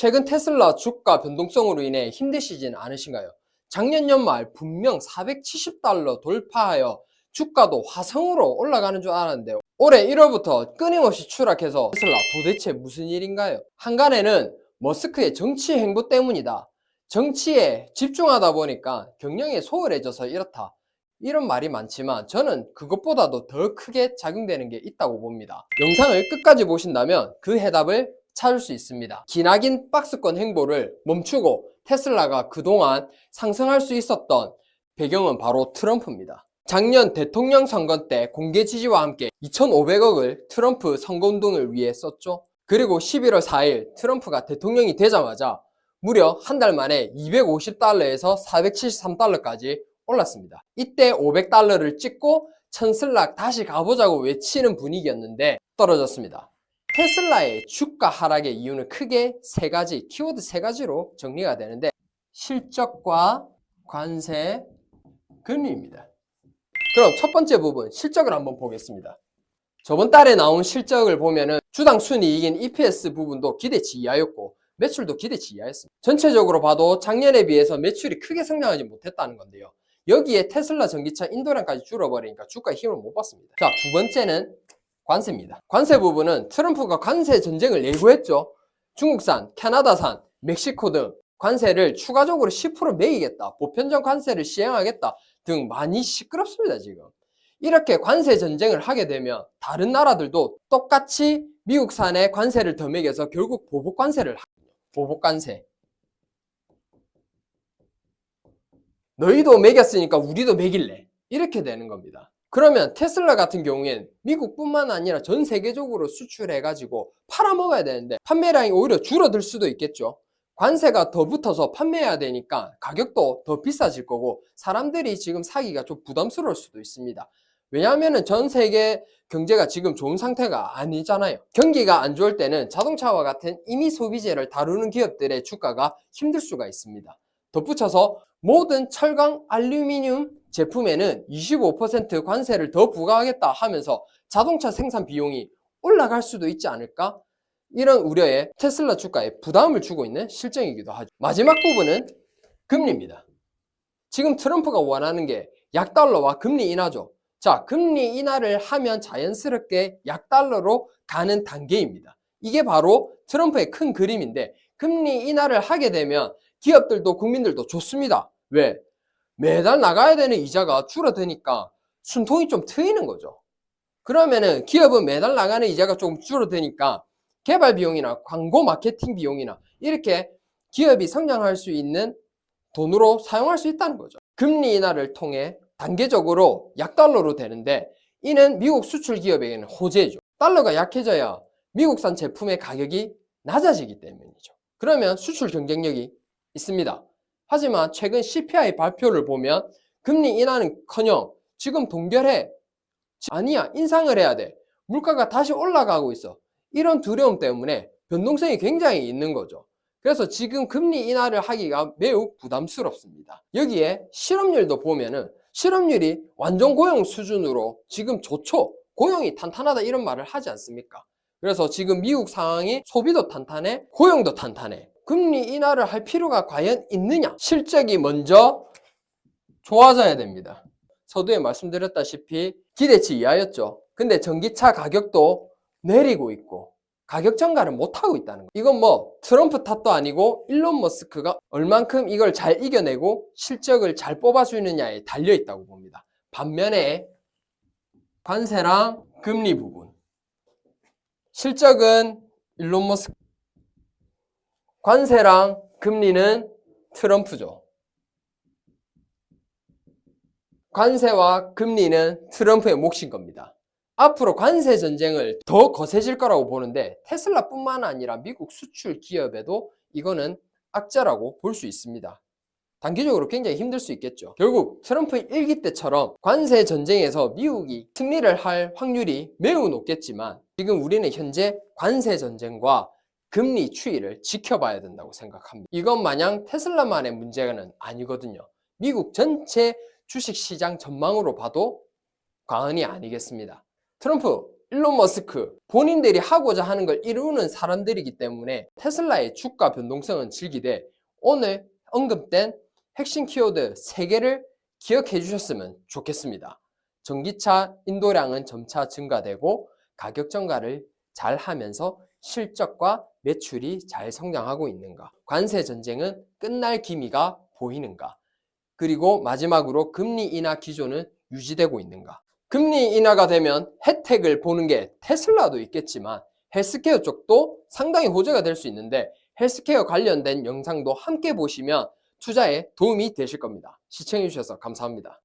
최근 테슬라 주가 변동성으로 인해 힘드시진 않으신가요? 작년 연말 분명 470달러 돌파하여 주가도 화성으로 올라가는 줄 알았는데 올해 1월부터 끊임없이 추락해서 테슬라 도대체 무슨 일인가요? 한간에는 머스크의 정치 행보 때문이다. 정치에 집중하다 보니까 경영이 소홀해져서 이렇다. 이런 말이 많지만 저는 그것보다도 더 크게 작용되는 게 있다고 봅니다. 영상을 끝까지 보신다면 그 해답을 찾을 수 있습니다. 기나긴 박스권 행보를 멈추고 테슬라가 그동안 상승할 수 있었던 배경은 바로 트럼프입니다. 작년 대통령 선거 때 공개 지지와 함께 2,500억을 트럼프 선거운동을 위해 썼죠. 그리고 11월 4일 트럼프가 대통령이 되자마자 무려 한 달 만에 250달러에서 473달러까지 올랐습니다. 이때 500달러를 찍고 천슬락 다시 가보자고 외치는 분위기였는데 떨어졌습니다. 테슬라의 주가 하락의 이유는 크게 세 가지, 키워드 세 가지로 정리가 되는데 실적과 관세, 금리입니다. 그럼 첫 번째 부분 실적을 한번 보겠습니다. 저번 달에 나온 실적을 보면은 주당 순이익인 EPS 부분도 기대치 이하였고 매출도 기대치 이하였습니다. 전체적으로 봐도 작년에 비해서 매출이 크게 성장하지 못했다는 건데요. 여기에 테슬라 전기차 인도량까지 줄어버리니까 주가에 힘을 못 받습니다. 자, 두 번째는 관세입니다. 관세 부분은 트럼프가 관세 전쟁을 예고했죠. 중국산, 캐나다산, 멕시코 등 관세를 추가적으로 10% 매기겠다, 보편적 관세를 시행하겠다 등 많이 시끄럽습니다, 지금. 이렇게 관세 전쟁을 하게 되면 다른 나라들도 똑같이 미국산에 관세를 더 매겨서 결국 보복 관세를 하거든요. 보복 관세. 너희도 매겼으니까 우리도 매길래. 이렇게 되는 겁니다. 그러면 테슬라 같은 경우엔 미국뿐만 아니라 전 세계적으로 수출해가지고 팔아먹어야 되는데 판매량이 오히려 줄어들 수도 있겠죠. 관세가 더 붙어서 판매해야 되니까 가격도 더 비싸질 거고 사람들이 지금 사기가 좀 부담스러울 수도 있습니다. 왜냐하면 전 세계 경제가 지금 좋은 상태가 아니잖아요. 경기가 안 좋을 때는 자동차와 같은 임의 소비재를 다루는 기업들의 주가가 힘들 수가 있습니다. 덧붙여서 모든 철강, 알루미늄 제품에는 25% 관세를 더 부과하겠다 하면서 자동차 생산 비용이 올라갈 수도 있지 않을까? 이런 우려에 테슬라 주가에 부담을 주고 있는 실정이기도 하죠. 마지막 부분은 금리입니다. 지금 트럼프가 원하는 게 약달러와 금리 인하죠. 자, 금리 인하를 하면 자연스럽게 약달러로 가는 단계입니다. 이게 바로 트럼프의 큰 그림인데 금리 인하를 하게 되면 기업들도 국민들도 좋습니다. 왜? 매달 나가야 되는 이자가 줄어드니까 순통이 좀 트이는 거죠. 그러면은 기업은 매달 나가는 이자가 조금 줄어드니까 개발 비용이나 광고 마케팅 비용이나 이렇게 기업이 성장할 수 있는 돈으로 사용할 수 있다는 거죠. 금리 인하를 통해 단계적으로 약달러로 되는데 이는 미국 수출 기업에게는 호재죠. 달러가 약해져야 미국산 제품의 가격이 낮아지기 때문이죠. 그러면 수출 경쟁력이 있습니다. 하지만 최근 CPI 발표를 보면 금리 인하는 커녕 지금 동결해. 아니야, 인상을 해야 돼. 물가가 다시 올라가고 있어. 이런 두려움 때문에 변동성이 굉장히 있는 거죠. 그래서 지금 금리 인하를 하기가 매우 부담스럽습니다. 여기에 실업률도 보면은 실업률이 완전 고용 수준으로 지금 좋죠. 고용이 탄탄하다 이런 말을 하지 않습니까? 그래서 지금 미국 상황이 소비도 탄탄해, 고용도 탄탄해. 금리 인하를 할 필요가 과연 있느냐? 실적이 먼저 좋아져야 됩니다. 서두에 말씀드렸다시피 기대치 이하였죠. 근데 전기차 가격도 내리고 있고 가격 전가를 못하고 있다는 거. 이건 뭐 트럼프 탓도 아니고 일론 머스크가 얼만큼 이걸 잘 이겨내고 실적을 잘 뽑아주느냐에 달려 있다고 봅니다. 반면에 관세랑 금리 부분. 실적은 일론 머스크 관세랑 금리는 트럼프죠. 관세와 금리는 트럼프의 몫인 겁니다. 앞으로 관세 전쟁을 더 거세질 거라고 보는데 테슬라뿐만 아니라 미국 수출 기업에도 이거는 악재라고 볼 수 있습니다. 단기적으로 굉장히 힘들 수 있겠죠. 결국 트럼프 일기 때처럼 관세 전쟁에서 미국이 승리를 할 확률이 매우 높겠지만 지금 우리는 현재 관세 전쟁과 금리 추이를 지켜봐야 된다고 생각합니다. 이것 마냥 테슬라만의 문제는 아니거든요. 미국 전체 주식 시장 전망으로 봐도 과언이 아니겠습니다. 트럼프 일론 머스크 본인들이 하고자 하는 걸 이루는 사람들이기 때문에 테슬라의 주가 변동성은 즐기되 오늘 언급된 핵심 키워드 3개를 기억해 주셨으면 좋겠습니다. 전기차 인도량은 점차 증가되고 가격 전가를 잘 하면서 실적과 매출이 잘 성장하고 있는가? 관세 전쟁은 끝날 기미가 보이는가? 그리고 마지막으로 금리 인하 기조는 유지되고 있는가? 금리 인하가 되면 혜택을 보는 게 테슬라도 있겠지만 헬스케어 쪽도 상당히 호재가 될 수 있는데 헬스케어 관련된 영상도 함께 보시면 투자에 도움이 되실 겁니다. 시청해 주셔서 감사합니다.